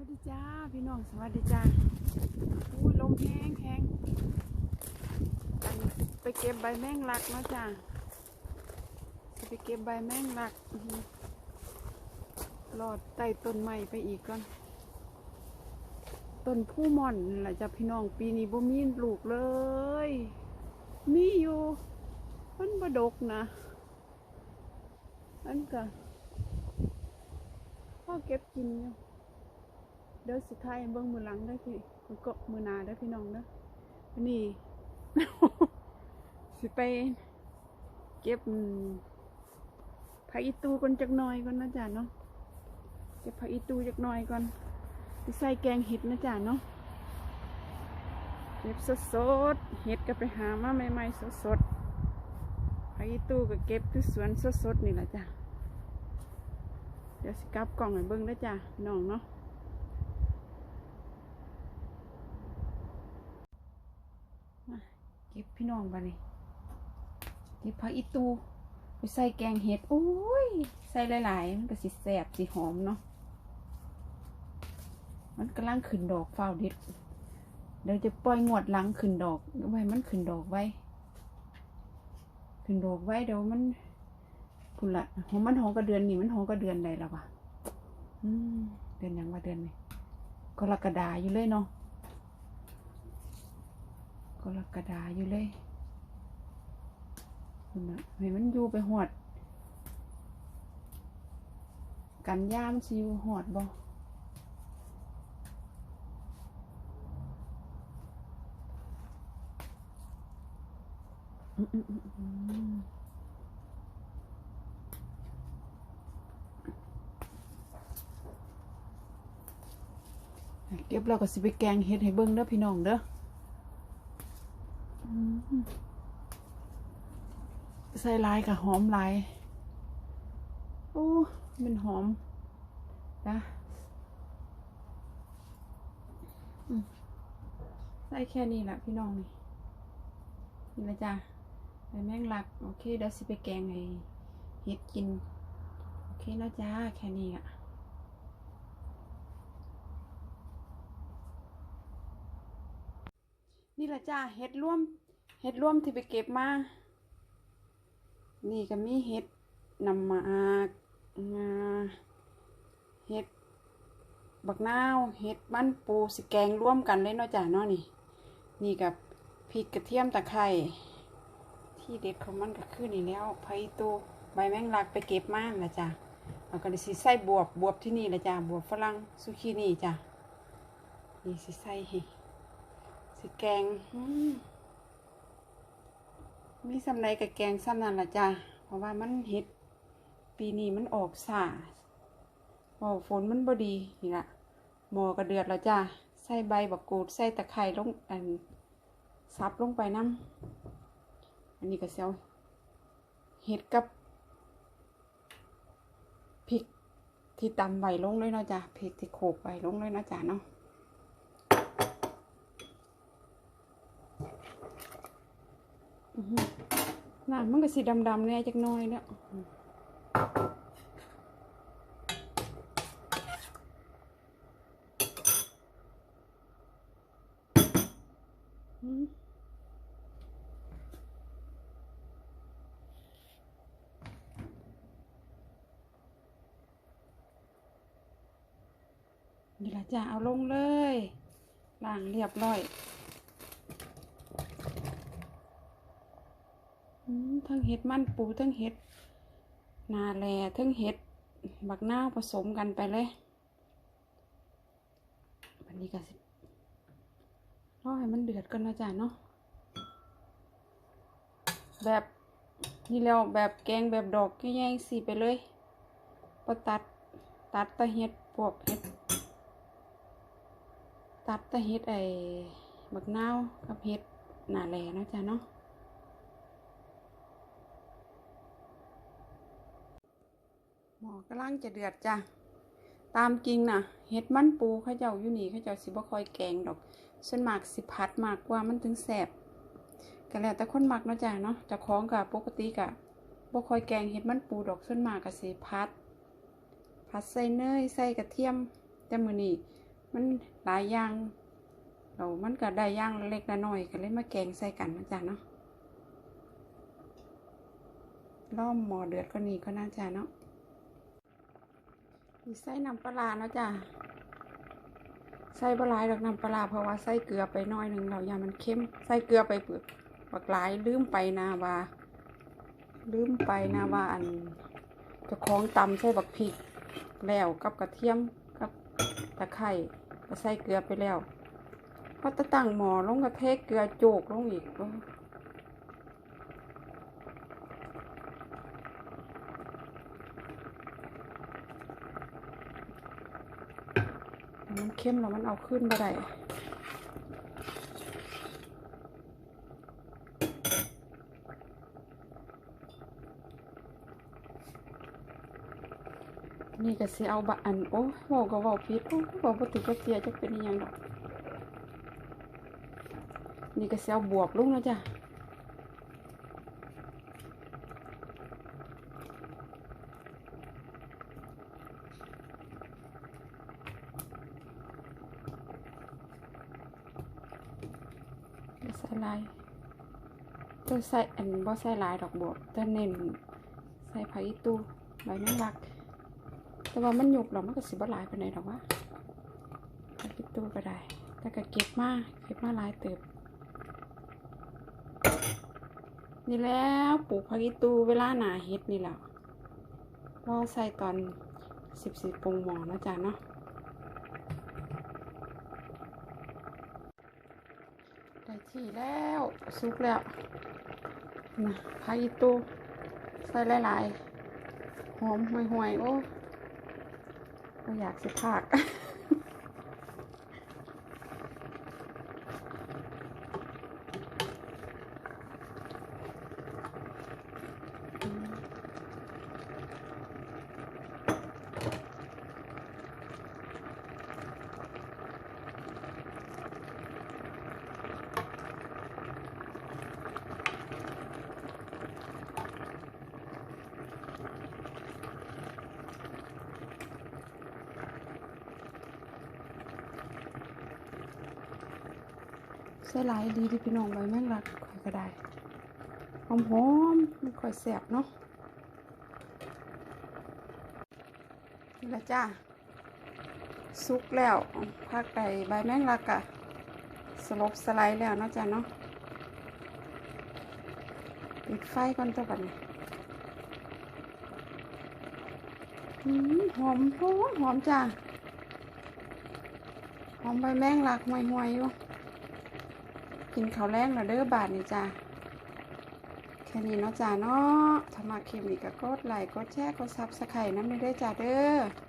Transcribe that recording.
วัสดีจ้าพี่น้องสวัสดีจ้าอุ้ยลมแห้งแห้งไปเก็บใบแมงลักนะจ้าไปเก็บใบแมงลักหือดใต้ต้นไม้ไปอีกก่อนต้นผู้ม่อนนั่นล่ะจ้ะพี่น้องปีนี้บ่มีลูกเลย มีอยู่มันบดกนะอันก็พ่อเก็บกินอยู่ เดี๋ยสุดท้ายเบิ่งมือหลังได้พี่มันก็มือนาได้พี่น้องเด้อนนี้สิไปเก็บผักอีตูก่อนจักหน่อยก่อนนะจ๊ะเนาะเก็บผักอีตูจักหน่อยก่อนใส่แกงเห็ดนะจ๊ะเนาะเก็บสดๆเห็ดก็ไปหามาใหม่ๆสดๆผักอีตูก็เก็บที่สวนสดๆนี่แหละจ้ะเดี๋ยวสิกลับกล่องให้เบิ่งเด้จ้ะน้องเนาะ มาเก็บพี่น้องบ้านี่เก็บผักอีตูไปใส่แกงเห็ดโอ้ย ใส่หลาย ๆ มันก็สิแสบสิหอมเนาะมันกำลังขึ้นดอกฟ้าวด็ดเดี๋ยวจะปล่อยงวดหลังขึ้นดอกไว้มันขึ้นดอกไว้ขึ้นดอกไว้เดี๋ยวมันพุ่นละหอมมันหอมกระเดือนนี่มันหอมกระเดือนใดแล้ววะเดือนยังว่าเดือนนี่กรกฎาอยู่เลยเนาะ รกฎาอยู่เลยคุณนะให้มันอยู่ไปหอด กันยามนสิอยู่หอดบ่อืมอืมอืมอืมเก็บแล้วก็สิไปแกงเฮ็ดให้เบิ่งเด้อพี่น้องเด้อม ใส่ลายกับหอมลายโอ้มันหอมนะใส่แค่นี้แหละพี่น้องนี่นี่ละจ้ะไปแมงลัก โอเคเดี๋ยวสิไปแกงให้เฮ็ดกิน โอเคนะจ้าแค่นี้อะนี่ละจ้าเห็ดร่วมเห็ดร่วมที่ไปเก็บมา นี่ก็มีเห็ดนำมากงาเห็ดบักนาวเห็ดบ้านปูสิแกงร่วมกันเลยเนาะจ้าเนาะนี่ นี่กับพริกกระเทียมตะไคร้ที่เด็ดของมันก็คือนี่แล้วไผ่ตูใบแมงลักไปเก็บมาละจ้าแล้วก็ได้สิใส่บวบบวบที่นี่ละจ้าบวบฝรั่งซุกี้นี่จ้านี่สิใส่สิแกงอื มีสำไรกับแกงซ้ำนั่นละจ้ะเพราะว่ามันเห็ด ปีนี้มันออกสาหมอฝนมันบดีนี่ละหมอกระเดือดล้วจ้ะใส่ใบบักกูดใส่ตะไคร้ลงอันซับลงไปน้ำอันนี้ก็เซลเห็ดกับพริกที่ตำใบลงเลยเนาะจ้ะพริกที่โขกใบลงเลยเนาะจ้ะเนาะ อื้อหือ น้ำมันก็สีดำๆแน่จักน้อยเนี่ยอืมนี่ละจ้ะเอาลงเลยล้างเรียบร้อย อืม ทั้งเห็ดมันปูทั้งเห็ดนาแลทั้งเห็ดบักนาผสมกันไปเลยวันนี้ก็สิรอให้มันเดือดกันนะจ๊ะเนาะแบบนี่แล้วแบบแกงแบบดอกแย่งสีไปเลยพอตัดตัดแตะเห็ดพวกเห็ด ตัดแตะเห็ดไอ้บักนาวกับเห็ดนาแลนะจ๊ะเนาะ หมอกำลังจะเดือดจ้ะ ตามจริงนะเห็ดมันปูเขาเจ้าอยู่นี่เขาเจ้าสิบ่คอยแกงดอกส่วนมากสิพัดมากกว่ามันถึงแสบก็แล้วแต่คนมักเนาะจ้ะเนาะจะคล้องกับปกติกะบ่คอยแกงเห็ดมันปูดอกส่วนมากก็สิพัดผัดใส่เนยใส่กระเทียม แต่มื้อนี้มันหลายอย่างเรามันก็ได้ย่างเล็กละน้อยก็เลยมาแกงใส่กันนะจ๊ะเนาะล้อมหมอเดือดก็นี่ก็น่าจะเนาะ มีใส่น้ำปลาร้าเนาะจ้ะใส่บหลายดอกน้ำปลาเพราะว่าใส่เกลือไปน้อยหนึ่งเราอย่ามันเค็มใส่เกลือไปเปลือกบักหลายลืมไปนะว่าลืมไปนะว่าอันจะคล้องตำใส่บักพริกแล้วกับกระเทียมกับตะไคร่ก็ใส่เกลือไปแล้วพอตะตั้งหมอลงกระเทกเกลือโจกลงอีก มันเข้มแล้วมันเอาขึ้นมาได้นี่ก็สิเอาบะอันโอ้เว้าก็เว้าผิดโอ้เว้าบ่ถูกก็เสียจะเป็นยังดอกนี่ก็สิเอาบวบลงแล้วจ้ะ ก็ใส่ลายตัวใส่อันบ่ใส่ลายดอกบวบตัวเน้นใส่ผักอีตูใบแมงลัก แต่ว่ามันหยุกหรอกมันก็สิบ่หลายไปานใดอกว่าผักอีตูก็ได้ แต่ก็เก็บมาเก็บมาลายเติบ นี่แล้วปลูกผักอีตูเวลาหนาเฮ็ดนี่แหละรอใส่ตอนสิบสี่ปงหมอนะจ๊ะเนาะได้ที่แล้ว สุกแล้วนะผักอีตูใส่หลายๆหอมห่วยๆโอ้ก็อยากสิพาก ใส่หลายดีที่พี่น้องใบแมงลักข่อยก็ได้หอมหอมๆมันค่อยแสบเนาะนี่ละจ้าสุกแล้วผักไก่ใบแมงลักอะสลบสไลด์แล้วเนาะจ้าเนาะปิดไฟก่อนจ้าบัดนี้อืมหอมหอมหอมจ้าหอมใบแมงลักห่วยๆอยู่ กินข้าวแรงแล้วเด้อบาทนี่จ้าแค่นี้เนาะจ้าเนาะถ้ามาคลิปนี้ก็กดไลค์กดแชร์กดซับสไครต์น้ำเด้อจ้าเด้อ